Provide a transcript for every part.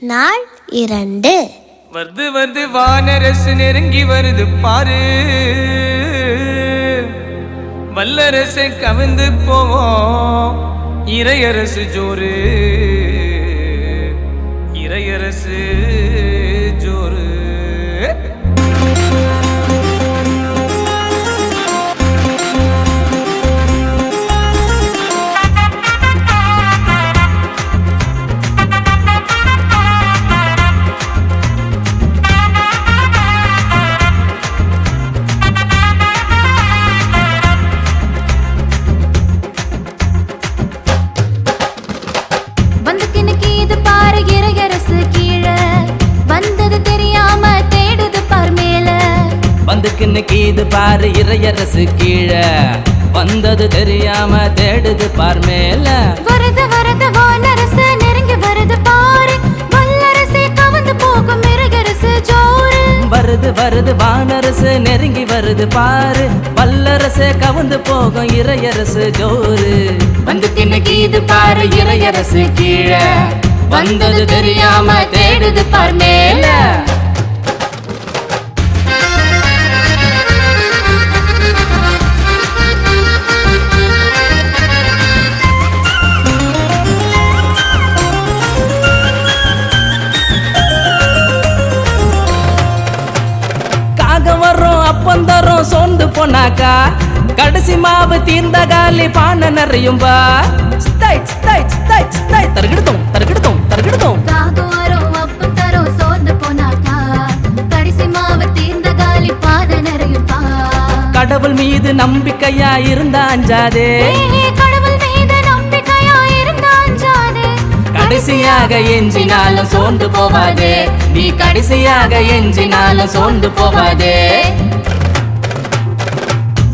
நாள் இரண்டு. வருது வருது வானரசு நெருங்கி வருது பாரு. வல்லரசு கவிந்து போவோம் இறையரசு ஜோறு இறையரசு. வந்துக்குன்னு கீது பாரு இறையரசு கீழே. வந்தது தெரியாம தேடுது பார் மேல. வருது வருது வானரசு நெருங்கி வருது பாரு. வல்லரசே கவந்து போகும் ஜோறு. வருது வருது வானரசு நெருங்கி வருது பாரு. வல்லரசு கவுந்து போகும் இறையரசு ஜோறு. வந்துக்குன்னு கீது பாரு இறையரசு கீழே. வந்தது தெரியாம தேடுது பார் மேல. வரும் அப்பந்தரும் சோர்ந்து போனாக்கா? கடைசி மாவு தீர்ந்த காலி பானை நிறையும்பா ஸ்தை, ஸ்தை, ஸ்தை, ஸ்தை. தருகிடுதோம் தருகிடுதோம் தருகிடுதோம். கடவுள் மீது நம்பிக்கையா இருந்தா அஞ்சாதே. ஏ, கடவுள் மீது நம்பிக்கையா இருந்தா அஞ்சாதே. கடைசியாக எஞ்சினாலும் சோர்ந்து போவாதே. நீ கடைசியாக எஞ்சினாலும் சோர்ந்து போவாதே.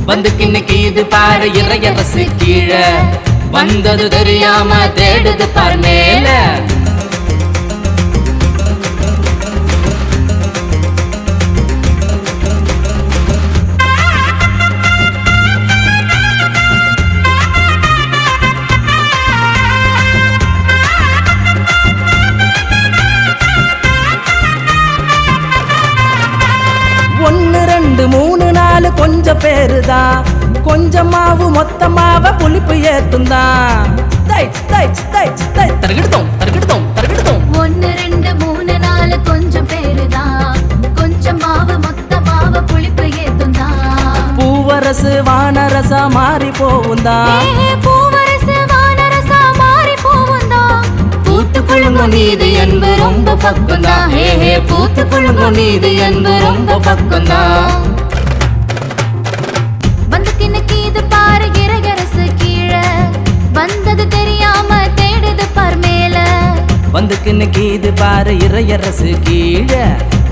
வந்து கிண்ணுக்கு இது பாரு இறையரசு கீழே. வந்தது தெரியாம தேடுது பார் மேல. ஒன்னு ரெண்டு மூணு நாலு தான் கொஞ்சம் மாவு மொத்த மாவ புளிப்பு ஏத்தும் தான் தருகிடுதோம் தருகிடுதோம் தருகிடுதோம் ஒன்னு ரெண்டு மூணு நாலு கொஞ்சம் பேருதான் கொஞ்சம் மாவு மொத்த மாவு புளிப்பு ஏத்தும் தான் பூவரசு வானரசா மாறி போவும் தான் ஏ, பூவரசு வானரசா மாறி போவும் தான் பூத்து குழுங்கும் நீது என்பு ரொம்ப பக்கம் தான் ஹே ஹே பூத்து குழுங்கும் நீது என்பு ரொம்ப பக்கம் வந்துக்குன்னு கீது பாரு இறையரசு கீழே.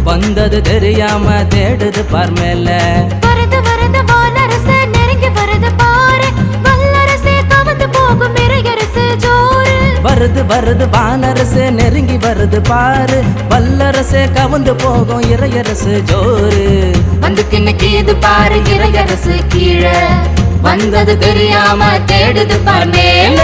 வந்தது தெரியாம தேடுது பார் மேல. வருது வருது வானரசு நெருங்கி வருது பாரு. வல்லரசே கவந்து போகும் இறையரசு ஜோறு. வருது வருது வானரசு நெருங்கி வருது பாரு. வல்லரசு கவுந்து போகும் இறையரசு ஜோறு. வந்துக்குன்னு கீது பாரு இறையரசு கீழே. வந்தது தெரியாம தேடுது பார் மேல.